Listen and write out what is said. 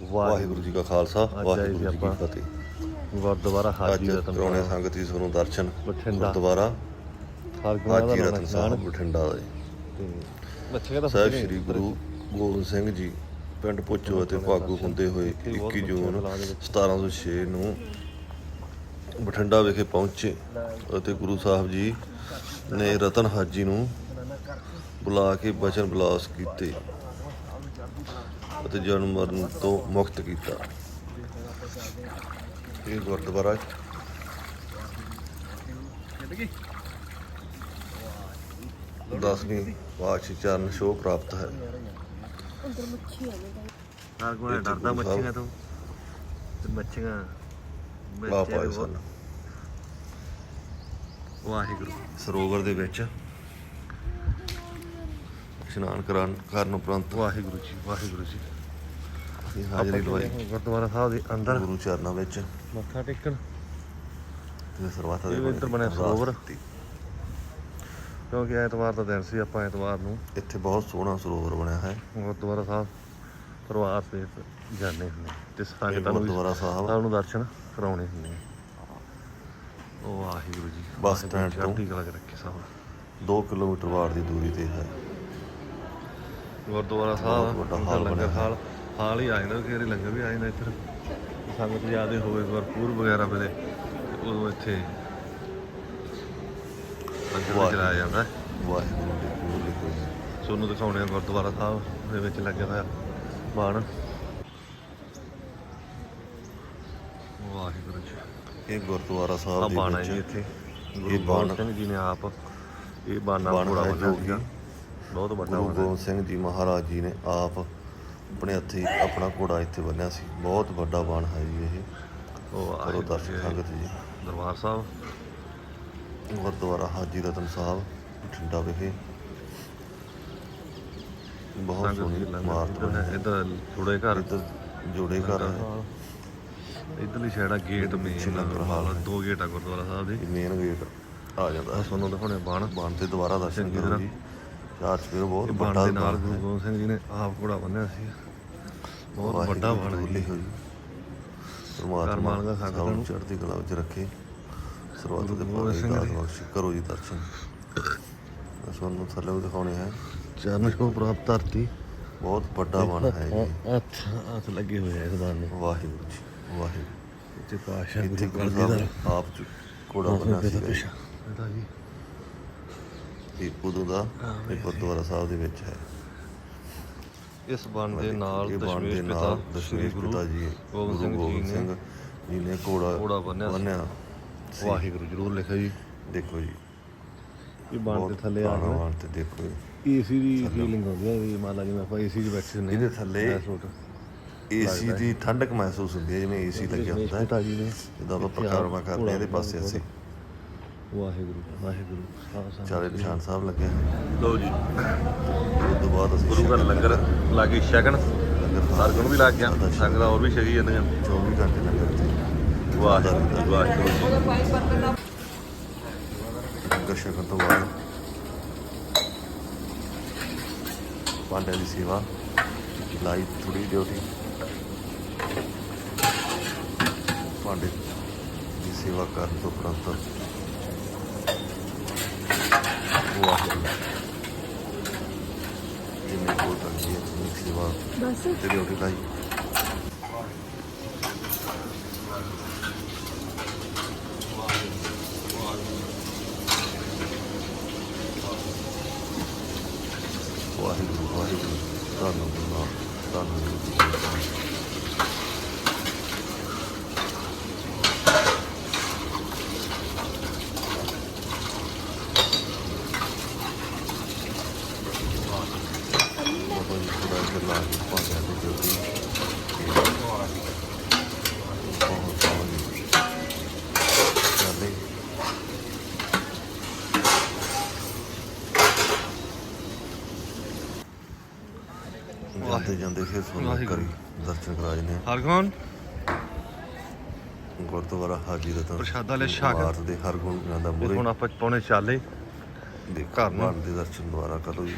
ਵਾਹਿਗੁਰੂ ਜੀ ਕਾ ਖਾਲਸਾ ਵਾਹਿਗੁਰੂ ਜੀ ਕੀ। ਫਤਿਹ ਗੁਰਦੁਆਰਾ ਹਾਜੀ ਰਤਨ ਕਰਾਉਣੇ ਸੰਗਤ ਜੀ ਤੁਹਾਨੂੰ ਦਰਸ਼ਨ ਬਠਿੰਡਾ। ਗੁਰਦੁਆਰਾ ਹਾਜੀ ਰਤਨ ਸਾਹਿਬ ਬਠਿੰਡਾ ਦੇ ਤੇ ਸਾਹਿਬ ਸ੍ਰੀ ਗੁਰੂ ਗੋਬਿੰਦ ਸਿੰਘ ਜੀ ਪਿੰਡ ਪੁੱਚੋ ਅਤੇ ਭਾਗੂ ਹੁੰਦੇ ਹੋਏ ਇਹ ਬਹੁਤ 21 ਜੂਨ ਬੱਚਿਆਂ ਦੇ ਵਿੱਚ। 1706 ਨੂੰ ਬਠਿੰਡਾ ਵਿਖੇ ਪਹੁੰਚੇ ਅਤੇ ਗੁਰੂ ਸਾਹਿਬ ਜੀ ਨੇ ਰਤਨ ਹਾਜੀ ਨੂੰ ਬੁਲਾ ਕੇ ਬਚਨ ਬਲਾਸ ਕੀਤੇ ਅਤੇ ਜਨਮ ਮਰਨ ਤੋਂ ਮੁਕਤ ਕੀਤਾ। ਇਹ ਗੁਰਦੁਆਰਾ ਦਸਵੀਂ ਪਾਤਸ਼ਾਹੀ ਚਰਨ ਛੋਹ ਪ੍ਰਾਪਤ ਹੈ। ਹਰਗੋਬਿੰਦ ਡਰਦਾ ਮੱਛੀਆਂ ਤੋਂ। ਤੇ ਮੱਛੀਆਂ ਸਨ। ਵਾਹਿਗੁਰੂ। ਸਰੋਵਰ ਦੇ ਵਿੱਚ ਇਸ਼ਨਾਨ ਕਰਨ ਕਰਨ ਉਪਰੰਤ ਵਾਹਿਗੁਰੂ ਜੀ ਵਾਹਿਗੁਰੂ ਜੀ। ਅਸੀਂ ਹਾਜ਼ਰੀ ਲਵਾਈ। ਗੁਰਦੁਆਰਾ ਸਾਹਿਬ ਦੇ ਅੰਦਰ। ਗੁਰੂ ਚਰਨਾਂ ਵਿੱਚ। ਮੱਥਾ ਟੇਕਣ। ਤੇ ਸਰਵਾਤਾ ਦੇ ਇੱਧਰ ਬਣਿਆ ਸਰੋਵਰ। ਕਿਉਂਕਿ ਐਤਵਾਰ ਦਾ ਦਿਨ ਸੀ ਆਪਾਂ ਐਤਵਾਰ ਨੂੰ ਇੱਥੇ ਬਹੁਤ ਸੋਹਣਾ ਸਰੋਵਰ ਬਣਿਆ ਹੈ। ਗੁਰਦੁਆਰਾ ਸਾਹਿਬ ਪਰਿਵਾਰ ਸਮੇਤ ਜਾਂਦੇ ਹੁੰਦੇ ਤੇ ਸੰਗਤਾਂ ਨੂੰ ਗੁਰਦੁਆਰਾ ਸਾਹਿਬ। ਨੂੰ ਦਰਸ਼ਨ ਕਰਾਉਣੇ ਹੁੰਦੇ। ਉਹ ਵਾਹਿਗੁਰੂ ਜੀ ਬੱਸ ਸਟੈਂਡ ਤੋਂ। ਚੜ੍ਹਦੀ ਕਲਾ 'ਚ ਰੱਖੇ ਸਾਹਿਬ 2 ਕਿਲੋਮੀਟਰ ਵਾਰ ਦੀ ਦੂਰੀ ਤੇ ਹੈ। ਗੁਰਦੁਆਰਾ ਸਾਹਿਬ ਦਾ ਹਾਲ ਲੰਗਰ ਬਣਿਆ ਹਾਲ ਹਾਲ ਹੀ ਆ ਜਾਂਦਾ ਕਿ ਲੰਗਰ ਵੀ ਆ ਜਾਂਦਾ ਇੱਧਰ। ਸੰਗਤ ਜਿਆਦੇ ਹੋਵੇ ਗੁਰਪੂਰ ਵਗੈਰਾ ਵੇਲੇ ਉਦੋਂ ਇੱਥੇ ਲੰਗਰ ਚਲਾਇਆ ਜਾਂਦਾ। ਵਾਹਿਗੁਰੂ ਜੀ ਕੀ ਲਿਖੋ ਤੁਹਾਨੂੰ ਦਿਖਾਉਣੇ ਆ ਗੁਰਦੁਆਰਾ ਸਾਹਿਬ ਦੇ ਵਿੱਚ ਲੱਗਿਆ ਹੋਇਆ ਬਾਣ। ਵਾਹਿਗੁਰੂ ਜੀ। ਇਹ ਗੁਰਦੁਆਰਾ ਸਾਹਿਬ ਦੇ ਵਿੱਚ ਇੱਥੇ। ਇਹ ਬਾਣ ਜੀ ਨੇ ਆਪ ਇਹ ਬਾਣਾ ਬਾਣ ਘੋੜਾ ਹੈ ਬੰਨਿਆ ਜੋ ਸੀਗਾ ਕਿ ਬਹੁਤ ਵੱਡਾ ਗੁਰੂ। ਗੋਬਿੰਦ ਸਿੰਘ ਜੀ ਮਹਾਰਾਜ ਜੀ ਨੇ ਆਪ ਆਪਣੇ ਹੱਥੀਂ ਆਪਣਾ ਘੋੜਾ ਇੱਥੇ ਬੰਨਿਆ ਸੀ। ਬਹੁਤ ਵੱਡਾ ਬਾਣ ਹੈ ਜੀ ਇਹ। ਉਹ ਦਰਸ਼ਨ ਜੀ, ਸੰਗਤ ਜੀ। ਦਰਬਾਰ ਸਾਹਿਬ। ਗੁਰਦੁਆਰਾ ਹਾਜੀ ਰਤਨ ਸਾਹਿਬ ਬਠਿੰਡਾ ਵਿਖੇ। ਬਹੁਤ ਸੋਹਣੀ ਇਮਾਰਤ ਹੈ ਇੱਧਰ ਥੋੜੇ ਘਰ। ਜੋੜੇ ਘਰ ਹੈ। ਇਧਰਲੀ ਸਾਈਡ ਆ ਗੇਟ ਮੇਨ। ਦੋ ਗੇਟ ਆ ਗੁਰਦੁਆਰਾ ਸਾਹਿਬ ਦੇ। ਮੇਨ ਗੇਟ ਆ ਜਾਂਦਾ ਤੁਹਾਨੂੰ ਦਿਖਾਉਣੇ ਬਾਣ। ਬਾਣ ਤੇ ਦੁਬਾਰਾ ਦਰਸ਼ਨ ਕਰੋ। ਜੀ। ਚਾਰ ਚਪੇਰ ਬਹੁਤ ਬਾਣ ਵੱਡਾ ਦੇ ਨਾਲ ਬਾਣ ਗੁਰੂ ਹੈ ਗੋਬਿੰਦ ਸਿੰਘ ਜੀ ਨੇ ਆਪ ਘੋੜਾ ਬੰਨਿਆ ਸੀ। ਬਹੁਤ ਵੱਡਾ ਬਾਣ ਹੈ। ਹੋਈ। ਪਰਮਾਤਮਾ ਨੂੰ ਨੂੰ। ਚੜ੍ਹਦੀ ਕਲਾ ਵਿੱਚ ਰੱਖੇ। ਸਰਬੱਤ ਦੇ ਗੋਬਿੰਦ ਦਾਸ ਜੀ। ਬਖਸ਼ ਕਰੋ ਜੀ ਦਰਸ਼ਨ। ਮੈਂ ਤੁਹਾਨੂੰ ਥੱਲੇ ਦਿਖਾਉਣੇ ਹੈ ਚਰਨ ਛੋਹ ਪ੍ਰਾਪਤ ਧਰਤੀ। ਬਹੁਤ ਵੱਡਾ ਬਾਣ ਹੈ ਜੀ। ਹੱਥ ਹੱਥ ਲੱਗੇ ਹੋਏ ਆ ਇਸ ਬਾਣ ਨੂੰ ਵਾਹਿਗੁਰੂ ਜੀ ਵਾਹਿਗੁਰੂ। ਇੱਥੇ ਪਾਸ਼ਾ ਗੁਰੂ ਦਾ ਨੇ ਆਪ ਘੋੜਾ ਬੰਨਿਆ ਸੀ ਇਹਦਾ ਜੀ। ਇਹ ਉਦੋਂ ਦਾ ਇਹ ਗੁਰਦੁਆਰਾ ਸਾਹਿਬ ਦੇ ਵਿੱਚ ਹੈ। ਇਸ ਬਾਣ ਦੇ ਨਾਲ ਦਸ਼ਮੇਸ਼ ਪਿਤਾ ਦਸ਼ਮੇਸ਼ ਪਿਤਾ ਜੀ ਗੋਬਿੰਦ ਗੁਰੂ ਸਿੰਘ ਗੋਬਿੰਦ ਜੀ ਸਿੰਘ ਨੇ ਜੀ ਨੇ ਘੋੜਾ ਘੋੜਾ ਬੰਨਿਆ। ਵਾਹਿਗੁਰੂ ਜਰੂਰ ਲਿਖਿਆ ਜੀ। ਦੇਖੋ ਜੀ। ਇਹ ਬਾਣ ਦੇ ਥੱਲੇ ਆ ਕੇ ਬਾਣ ਤੇ ਦੇਖੋ ਏਸੀ ਦੀ ਫੀਲਿੰਗ ਆਉਂਦੀ ਹੈ ਵੀ ਮੰਨ ਲਾ ਜਿਵੇਂ ਆਪਾਂ ਏਸੀ 'ਚ ਬੈਠੇ ਹੁੰਦੇ ਇਹਦੇ ਥੱਲੇ ਏਸੀ ਦੀ ਠੰਡਕ ਮਹਿਸੂਸ ਹੁੰਦੀ ਹੈ ਜਿਵੇਂ ਏਸੀ ਲੱਗਿਆ ਹੁੰਦਾ ਹੈ। ਜਦੋਂ ਆਪਾਂ ਪ੍ਰਕਾਰਵਾ ਕਰਦੇ ਹਾਂ ਇਹਦੇ ਪਾਸੇ ਅਸੀਂ ਵਾਹਿਗੁਰੂ ਵਾਹਿਗੁਰੂ ਸਾਹਿਬ ਚਾਰੇ ਨਿਸ਼ਾਨ ਸਾਹਿਬ ਲੱਗੇ ਲਓ ਜੀ। ਉਸ ਤੋਂ ਬਾਅਦ ਅਸੀਂ ਗੁਰੂ ਘਰ ਲੰਗਰ ਲਾਗੇ ਛਕਣ ਲੰਗਰ ਸਰਗਣ ਵੀ ਲੱਗ ਗਿਆ ਸੰਗਤਾਂ ਹੋਰ ਵੀ ਛਕੀ ਜਾਂਦੀਆਂ 24 ਘੰਟੇ ਲੰਗਰ ਤੇ ਵਾਹਿਗੁਰੂ ਵਾਹਿਗੁਰੂ। ਲੰਗਰ ਛਕਣ ਤੋਂ ਬਾਅਦ ਪਾਂਡੇ ਦੀ ਸੇਵਾ ਲਾਈ ਥੋੜੀ ਡਿਊਟੀ। ਪਾਂਡੇ ਦੀ ਸੇਵਾ ਕਰਨ ਤੋਂ ਉਪਰੰਤ ਵਾਹਿਗੁਰੂ ਜਿਵੇਂ ਕੋਲ ਤੰਗੀ ਹੈ ਜਿੰਨੀ ਸੇਵਾ ਬਸ ਤੇ ਡਿਊਟੀ ਲਾਈ ਵਾਹਿਗੁਰੂ ਵਾਹਿਗੁਰੂ ਧੰਨ ਗੁਰੂ ਧੰਨ ਗੁਰੂ ਜੀ ਕੀ ਫਤਿਹ। ਬਾਬਾ ਜੀ ਖੁਦਾ ਦੇ ਲਾ ਕੇ ਭਾਂਡਿਆਂ ਦੀ ਜੋਤੀ ਬਹੁਤ ਪਾਵਨ ਚੱਲੇ ਜਾਂਦੇ। ਜਾਂਦੇ ਫਿਰ ਤੁਹਾਨੂੰ ਕਰੀ ਦਰਸ਼ਨ ਕਰਾ ਜਨੇ ਹਰਗੋਨ ਗੁਰਦੁਆਰਾ ਹਾਜੀ ਰਤਨ ਪ੍ਰਸ਼ਾਦਾ ਲੈ। ਭਾਰਤ ਦੇ ਹਰ ਗੁਣ ਦਾ ਮੂਰੇ ਹੁਣ ਆਪਾਂ ਪੌਣੇ ਚਾਲੇ। ਦੇ ਘਰ ਨੂੰ। ਦੇ ਦਰਸ਼ਨ ਦੁਆਰਾ ਕਰੋ ਜੀ।